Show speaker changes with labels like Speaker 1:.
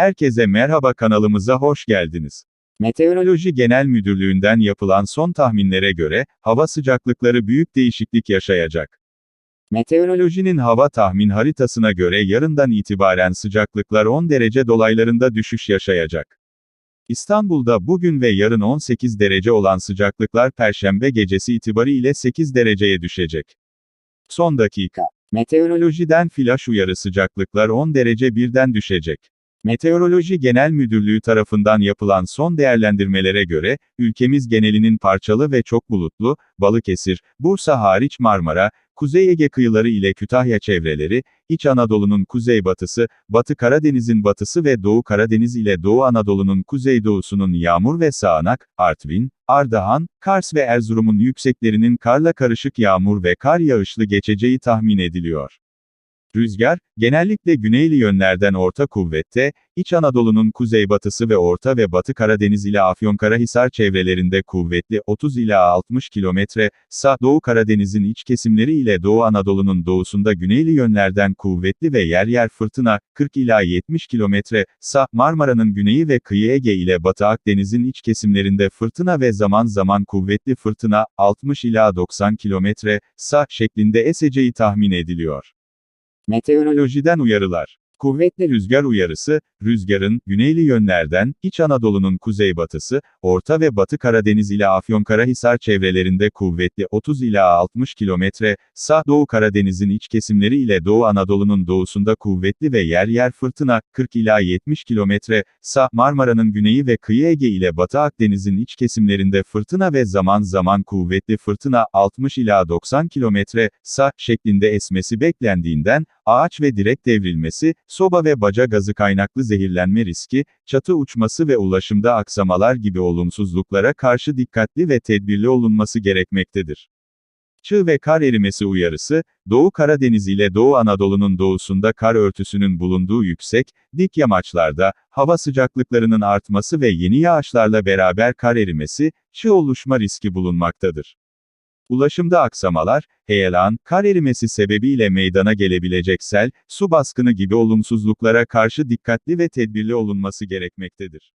Speaker 1: Herkese merhaba kanalımıza hoş geldiniz. Meteoroloji Genel Müdürlüğü'nden yapılan son tahminlere göre, hava sıcaklıkları büyük değişiklik yaşayacak. Meteorolojinin hava tahmin haritasına göre yarından itibaren sıcaklıklar 10 derece dolaylarında düşüş yaşayacak. İstanbul'da bugün ve yarın 18 derece olan sıcaklıklar Perşembe gecesi itibariyle 8 dereceye düşecek. Son dakika. Meteorolojiden flash uyarı sıcaklıklar 10 derece birden düşecek. Meteoroloji Genel Müdürlüğü tarafından yapılan son değerlendirmelere göre, ülkemiz genelinin parçalı ve çok bulutlu, Balıkesir, Bursa hariç Marmara, Kuzey Ege kıyıları ile Kütahya çevreleri, İç Anadolu'nun kuzeybatısı, Batı Karadeniz'in batısı ve Doğu Karadeniz ile Doğu Anadolu'nun kuzeydoğusunun yağmur ve sağanak, Artvin, Ardahan, Kars ve Erzurum'un yükseklerinin karla karışık yağmur ve kar yağışlı geçeceği tahmin ediliyor. Rüzgar, genellikle güneyli yönlerden orta kuvvette, İç Anadolu'nun kuzeybatısı ve Orta ve Batı Karadeniz ile Afyonkarahisar çevrelerinde kuvvetli 30 ila 60 kilometre, sağ Doğu Karadeniz'in iç kesimleri ile Doğu Anadolu'nun doğusunda güneyli yönlerden kuvvetli ve yer yer fırtına, 40 ila 70 kilometre, sağ Marmara'nın güneyi ve kıyı Ege ile Batı Akdeniz'in iç kesimlerinde fırtına ve zaman zaman kuvvetli fırtına, 60 ila 90 kilometre, sağ şeklinde eseceği tahmin ediliyor. Meteorolojiden uyarılar. Kuvvetli rüzgar uyarısı, rüzgarın, güneyli yönlerden, İç Anadolu'nun kuzeybatısı, Orta ve Batı Karadeniz ile Afyonkarahisar çevrelerinde kuvvetli 30 ila 60 kilometre, sağ Doğu Karadeniz'in iç kesimleri ile Doğu Anadolu'nun doğusunda kuvvetli ve yer yer fırtına, 40 ila 70 kilometre, sağ Marmara'nın güneyi ve kıyı Ege ile Batı Akdeniz'in iç kesimlerinde fırtına ve zaman zaman kuvvetli fırtına, 60 ila 90 kilometre, sağ şeklinde esmesi beklendiğinden, ağaç ve direk devrilmesi, soba ve baca gazı kaynaklı zehirlenme riski, çatı uçması ve ulaşımda aksamalar gibi olumsuzluklara karşı dikkatli ve tedbirli olunması gerekmektedir. Çığ ve kar erimesi uyarısı, Doğu Karadeniz ile Doğu Anadolu'nun doğusunda kar örtüsünün bulunduğu yüksek, dik yamaçlarda, hava sıcaklıklarının artması ve yeni yağışlarla beraber kar erimesi, çığ oluşma riski bulunmaktadır. Ulaşımda aksamalar, heyelan, kar erimesi sebebiyle meydana gelebilecek sel, su baskını gibi olumsuzluklara karşı dikkatli ve tedbirli olunması gerekmektedir.